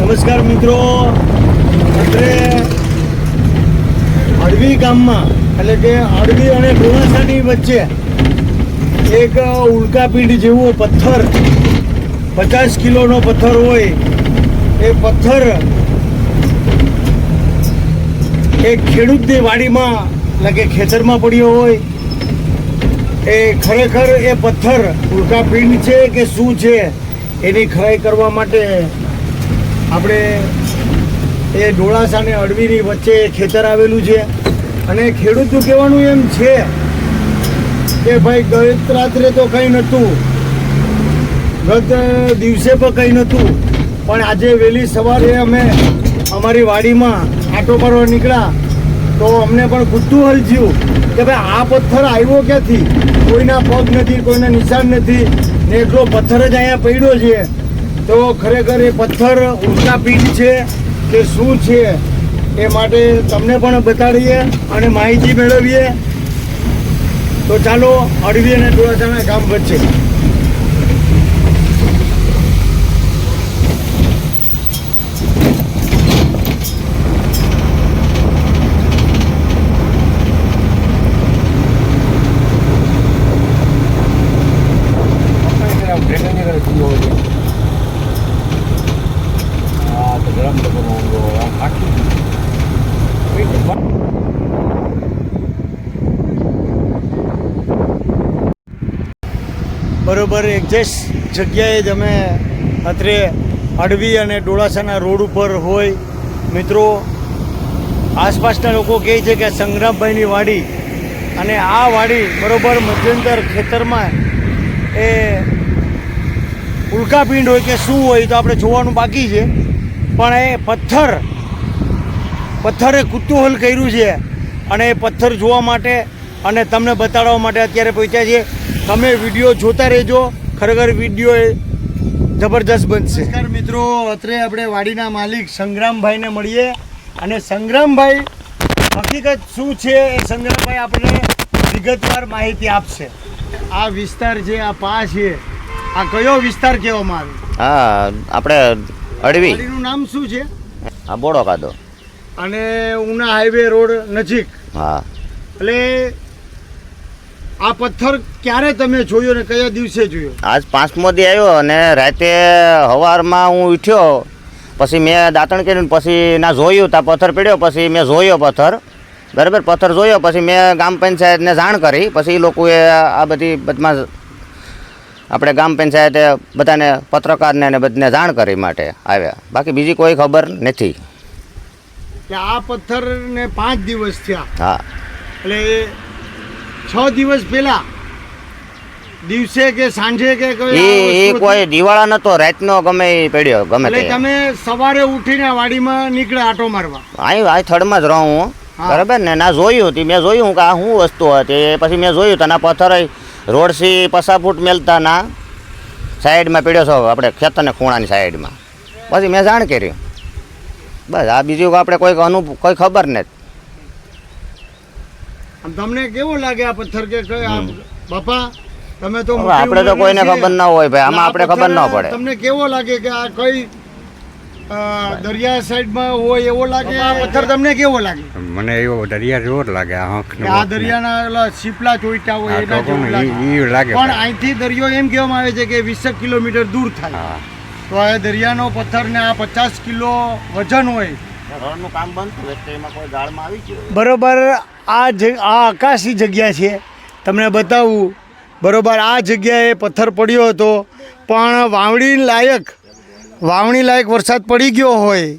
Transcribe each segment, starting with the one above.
નમસ્કાર મિત્રો. અત્રે અડવી ગામમાં, એટલે કે અડવી અને ડોળાસાની વચ્ચે એક ઉલ્કાપીંડ જેવો પથ્થર, પચાસ કિલોનો પથ્થર હોય, એ પથ્થર એ ખેડૂતની વાડીમાં, એટલે કે ખેતરમાં પડ્યો હોય. એ ખરેખર એ પથ્થર ઉલ્કાપીંડ છે કે શું છે? એની ખરાઈ કરવા માટે આપણે એ ડોળાસા અને અડવીની વચ્ચે ખેતર આવેલું છે. અને ખેડૂતનું કહેવાનું એમ છે કે ભાઈ, ગત રાત્રે તો કંઈ નહોતું. ગત દિવસે પણ કંઈ નહોતું. પણ આજે વહેલી સવારે અમે અમારી વાડીમાં આટો મારવા નીકળ્યા. તો અમને પણ કુતૂહલ થયું કે ભાઈ, આ પથ્થર આવ્યો ક્યાંથી? કોઈના પગ નથી, કોઈના નિશાન નથી. ને એટલો પથ્થર જ અહીંયા પડ્યો છે. તો ખરેખર એ પથ્થર ઉલ્કાપિંડ છે કે શું છે એ માટે તમને પણ બતાડીએ અને માહિતી મેળવીએ. તો ચાલો અડવી અને ડોળાસાના ગામ વચ્ચે. બરોબર એક્ઝેક્ટ જગ્યાએ જ અમે અત્રે અડવી અને ડોળાસાના રોડ ઉપર હોય. મિત્રો, આસપાસના લોકો કહે છે કે સંગ્રામભાઈની વાડી અને આ વાડી બરોબર મધ્યંતર ખેતરમાં એ ઉલ્કાપિંડ હોય કે શું હોય તો આપણે જોવાનું બાકી છે. પણ એ પથ્થર, પથ્થરે કુતૂહલ કર્યું છે અને એ પથ્થર જોવા માટે અને તમને બતાડવા માટે અત્યારે પહોંચ્યા છે તમે વીડિયો જોતા રહેજો. ખરેખર વીડિયો એ જબરજસ્ત બનશે. નમસ્કાર મિત્રો અત્રે આપણે વાડીના માલિક સંગ્રામભાઈને મળીએ. અને સંગ્રામભાઈ હકીકત શું છે એ સંગ્રામભાઈ આપણને વિગતવાર માહિતી આપશે. આ વિસ્તાર જે આ પા છે આ કયો વિસ્તાર કહેવામાં આવે? હા આપણે અડવી. અડવીનું નામ શું છે? હા બોડો કાદો અને ઉના હાઈવે રોડ નજીક. હા. એટલે આ પથ્થર ક્યારે તમે જોયો ને કયા દિવસે જોયો? આજ પાંચમો દી આવ્યો અને રાતે સવારમાં હું ઉઠ્યો પછી મેં દાંતણ કર્યું પછી ના જોયું ત્યાં પથ્થર પડ્યો પછી મેં જોયો પથ્થર. બરાબર પથ્થર જોયો પછી મેં ગામ પંચાયતને જાણ કરી પછી એ લોકોએ આ બધી બધમાં આપણે ગામ પંચાયતે બધાને પત્રકારને અને બધને જાણ કરી માટે આવ્યા. બાકી બીજી કોઈ ખબર નથી. કે આ પથ્થરને પાંચ દિવસ થયા. હા. એટલે છ દિવસ પહેલા દિવસે કે સાંજે કે કોઈ એ એ કોઈ? દિવાળા નતો રાતનો ગમે એ પડ્યો ગમે એટલે તમે સવારે ઉઠીને વાડીમાં નીકળ્યા આટો મારવા. આઈ આઈ થડમાં જ રહું હું. બરાબર ને? ના જોયું હતી મેં જોયું કે આ શું વસ્તુ હતી. પછી મેં જોયું તના ના પથ્થર રોડથી પસા ફૂટ મેલતા ના. સાઈડમાં પીડ્યો છો આપણે ખેતરને ખૂણાની સાઈડમાં. પછી મેં જાણ કર્યું બસ આ બીજું આપણે કોઈ અનુ કોઈ ખબર નથી. તમને કેવો લાગે આ પથ્થર કે બાપા તમે તો આપણે તો કોઈને ખબર ના હોય ભાઈ આમાં આપણે ખબર ના પડે. તમને કેવો લાગે કે આ કઈ દરિયા સાઈડમાં હોય એવો લાગે? આ પથ્થર તમને કેવો લાગે? મને એવો દરિયા જોર લાગે આ આ દરિયાના ઓલા શીપલા ચોઈટા હોય એના જેવું લાગે. પણ અહીંથી દરિયો એમ કહેવામાં આવે છે કે વીસ કિલોમીટર દૂર થાય. તો આ દરિયાનો પથ્થર ને આ પચાસ કિલો વજન હોય રણનું બરોબર, આ જ, આ આકાશી જગ્યા છે. તમને બતાવું, બરોબર, આ જગ્યાએ પથ્થર પડ્યો હતો, પણ વાવણી લાયક વાવણી લાયક વરસાદ પડી ગયો હોય.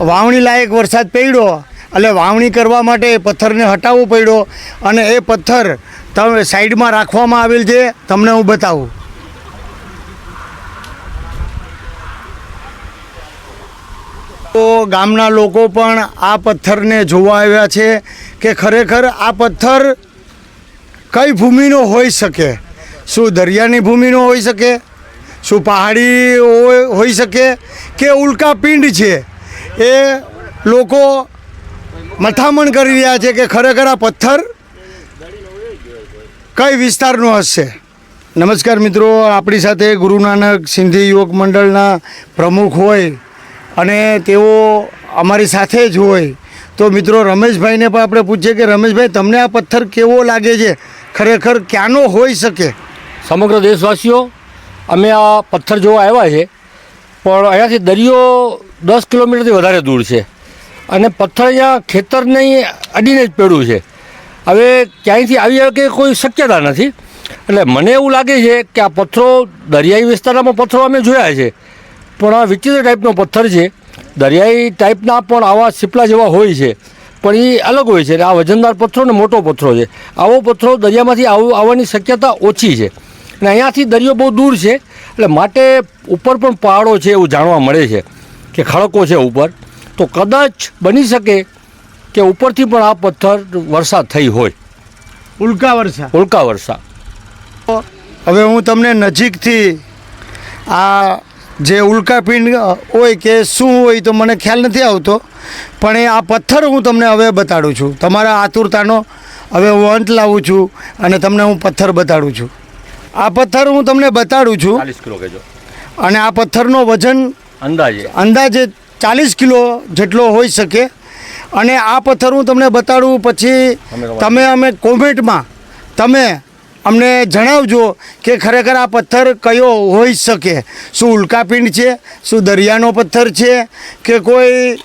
વાવણી લાયક વરસાદ પડ્યો, એટલે વાવણી કરવા માટે એ પથ્થરને હટાવવો પડ્યો. અને એ પથ્થર તમે સાઈડમાં રાખવામાં આવેલ છે, તમને હું બતાવું. તો ગામના લોકો પણ આ પથ્થરને જોવા આવ્યા છે કે ખરેખર આ પથ્થર કઈ ભૂમિનો હોઈ શકે? શું દરિયાની ભૂમિનો હોઈ શકે? શું પહાડી હોઈ શકે? કે ઉલ્કાપિંડ છે? એ લોકો મથામણ કરી રહ્યા છે કે ખરેખર આ પથ્થર કઈ વિસ્તારનો હશે? નમસ્કાર મિત્રો, આપણી સાથે ગુરુ નાનક સિંધી યુવક મંડળના પ્રમુખ હોય અને તેઓ અમારી સાથે જ હોય. તો મિત્રો રમેશભાઈને પણ આપણે પૂછીએ કે રમેશભાઈ, તમને આ પથ્થર કેવો લાગે છે? ખરેખર ક્યાંનો હોઈ શકે? સમગ્ર દેશવાસીઓ, અમે આ પથ્થર જોવા આવ્યા છે, પણ અહીંયાથી દરિયો દસ કિલોમીટરથી વધારે દૂર છે. અને પથ્થર અહીંયા ખેતરને અડીને જ પડ્યું છે. હવે ક્યાંયથી આવી શકે કે કોઈ શક્યતા નથી. એટલે મને એવું લાગે છે કે આ પથ્થરો દરિયાઈ વિસ્તારમાં પથ્થરો અમે જોયા છે. પણ આ વિચિત્ર ટાઈપનો પથ્થર છે. દરિયાઈ ટાઈપના પણ આવા સીપલા જેવા હોય છે. પણ એ અલગ હોય છે અને આ વજનદાર પથ્થરો ને મોટો પથ્થરો છે. આવો પથ્થરો દરિયામાંથી આવ- આવવાની શક્યતા ઓછી છે. અને અહીંયાથી દરિયો બહુ દૂર છે. એટલે માટે ઉપર પણ પહાડો છે એવું જાણવા મળે છે કે ખડકો છે ઉપર. તો કદાચ બની શકે કે ઉપરથી પણ આ પથ્થર વરસાદ થઈ હોય. ઉલ્કા વર્ષા ઉલ્કા વર્ષા હવે હું તમને નજીકથી આ જે ઉલ્કાપિંડ હોય કે શું હોય તો મને ખ્યાલ નથી આવતો. પણ એ આ પથ્થર હું તમને હવે બતાડું છું. તમારા આતુરતાનો હવે હું અંત લાવું છું અને તમને હું પથ્થર બતાડું છું. આ પથ્થર હું તમને બતાડું છું. અને આ પથ્થરનો વજન અંદાજે. અંદાજે ચાલીસ કિલો જેટલો હોઈ શકે. અને આ પથ્થર હું તમને બતાડું પછી તમે અમે કોમેન્ટમાં તમે અમને જણાવજો કે ખરેખર આ પથ્થર કયો હોઈ શકે. શું ઉલ્કાપિંડ છે? શું દરિયાનો પથ્થર છે? કે કોઈ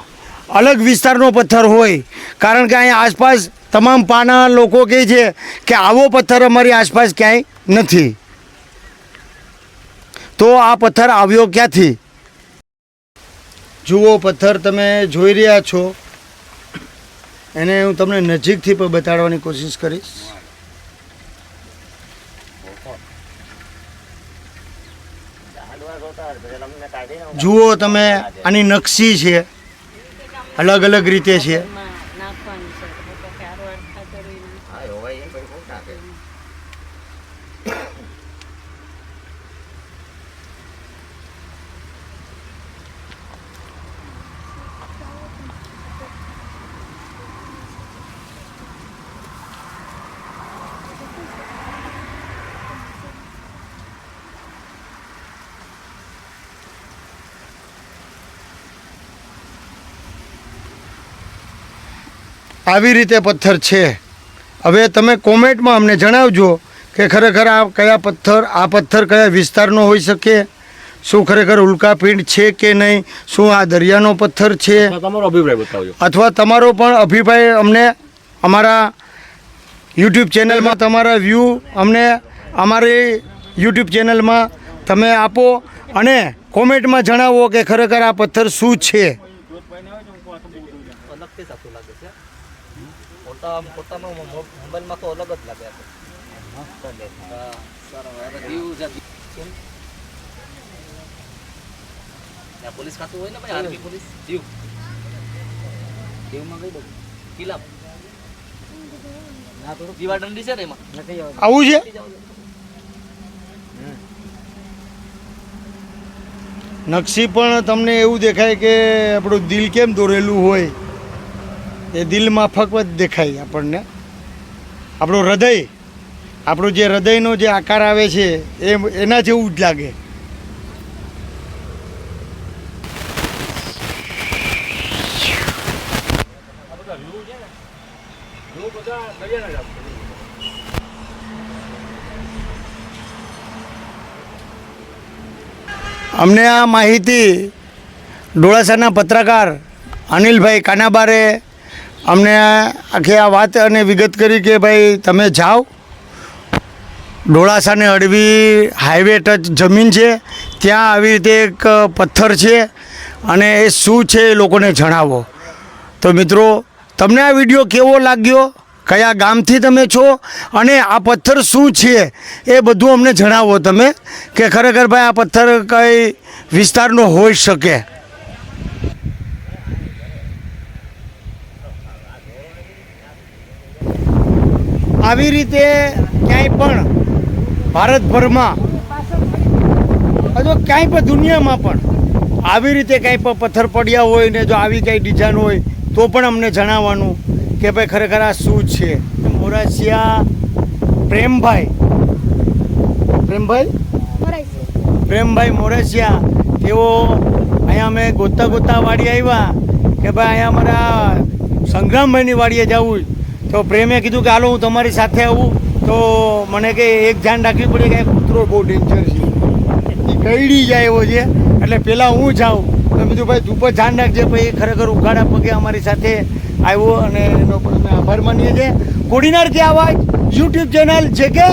અલગ વિસ્તારનો પથ્થર હોય? કારણ કે અહીંયા આસપાસ તમામ પાના લોકો કહે છે કે આવો પથ્થર અમારી આસપાસ ક્યાંય નથી. તો આ પથ્થર આવ્યો ક્યાંથી? જુઓ, પથ્થર તમે જોઈ રહ્યા છો. એને હું તમને નજીકથી પણ બતાડવાની કોશિશ કરીશ. જુઓ તમે આની નકશી છે. અલગ અલગ રીતે છે નાખવાનું છે તો પછી આરો આર ખાતર હોય ને. આવી રીતે પથ્થર છે. હવે તમે કોમેન્ટમાં અમને જણાવજો કે ખરેખર આ કયા પથ્થર આ પથ્થર કયા વિસ્તારનો હોઈ શકે? શું ખરેખર ઉલ્કાપિંડ છે કે નહીં? શું આ દરિયાનો પથ્થર છે? તમારો અભિપ્રાય બતાવજો. અથવા તમારો પણ અભિપ્રાય અમને અમારા યુટ્યુબ ચેનલમાં તમારા વ્યૂ અમને અમારી યુટ્યુબ ચેનલમાં તમે આપો અને કોમેન્ટમાં જણાવો કે ખરેખર આ પથ્થર શું છે. ફોટા ફોટામાં મોબાઈલમાં તો અલગ જ લાગે છે પોલીસ ખાતું હોય ને ભાઈ આર્મી પોલીસ દીવ દીવમાં કઈ બધું કિલ્લા દીવા છે ને એમાં આવું છે? નકશી પણ તમને એવું દેખાય કે આપણું દિલ કેમ દોરેલું હોય? એ દિલ માફક જ દેખાય આપણને. આપણું હૃદય, આપણું જે હૃદયનો જે આકાર આવે છે, એ એના જેવું જ લાગે. અમને આ માહિતી ડોળાસાના પત્રકાર અનિલભાઈ કાનાબારે અમને આખી આ વાત અને વિગત કરી કે ભાઈ તમે જાઓ. ડોળાસાને અડવી હાઈવે ટચ જમીન છે. ત્યાં આવી રીતે એક પથ્થર છે અને એ શું છે એ લોકોને જણાવો. તો મિત્રો, તમને આ વીડિયો કેવો લાગ્યો? કયા ગામથી તમે છો? અને આ પથ્થર શું છે? એ બધું અમને જણાવો તમે કે ખરેખર ભાઈ આ પથ્થર કઈ વિસ્તારનો હોઈ શકે. આવી રીતે ક્યાંય પણ ભારતભરમાં અથવા ક્યાંય પણ દુનિયામાં પણ આવી રીતે કાંઈ પણ પથ્થર પડ્યા હોય ને જો આવી કાંઈ ડિઝાઇન હોય, તો પણ અમને જણાવવાનું કે ભાઈ ખરેખર આ શું છે? મોરાસિયા પ્રેમભાઈ. પ્રેમભાઈ? પ્રેમભાઈ મોરાસિયા તેઓ અહીંયા અમે ગોતા ગોતા વાડી આવ્યા કે ભાઈ અહીંયા અમારા સંગ્રામભાઈની વાડીએ જવું તો પ્રેમે કીધું કે હાલો હું તમારી સાથે આવું. તો મને કે એક ધ્યાન રાખવી પડે કે કૂતરો બહુ ડેન્જર છે. એ કઈડી જાય એવો છે. એટલે પહેલાં હું જાઉં. તો કીધું ભાઈ તું પણ ધ્યાન રાખજે ભાઈ એ ખરેખર ઉઘાડા પગે અમારી સાથે આવ્યો અને એનો પણ અમે આભાર માનીએ છીએ. કોડીનાર કે આવાજ યુટ્યુબ ચેનલ છે કે.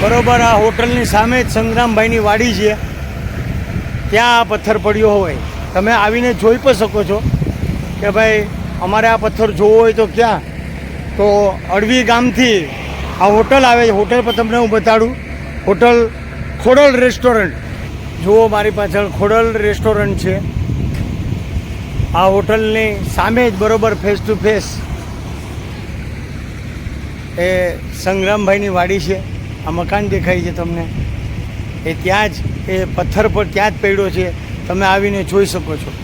બરોબર આ હોટલની સામે જ સંગ્રામભાઈની વાડી છે. ત્યાં આ પથ્થર પડ્યો હોય. તમે આવીને જોઈ પણ શકો છો કે ભાઈ, અમારે આ પથ્થર જોવો હોય તો ક્યાં? તો અડવી ગામથી આ હોટલ આવે છે. હોટલ પર તમને હું બતાડું. Hotel Khodal restaurant. જુઓ મારી પાછળ ખોડલ રેસ્ટોરન્ટ છે. આ હોટલની સામે જ બરોબર ફેસ ટુ ફેસ એ સંગ્રામભાઈની વાડી છે. આ મકાન દેખાય છે તમને. એ ત્યાં જ, એ પથ્થર પર ત્યાં જ પડ્યો છે. તમે આવીને જોઈ શકો છો.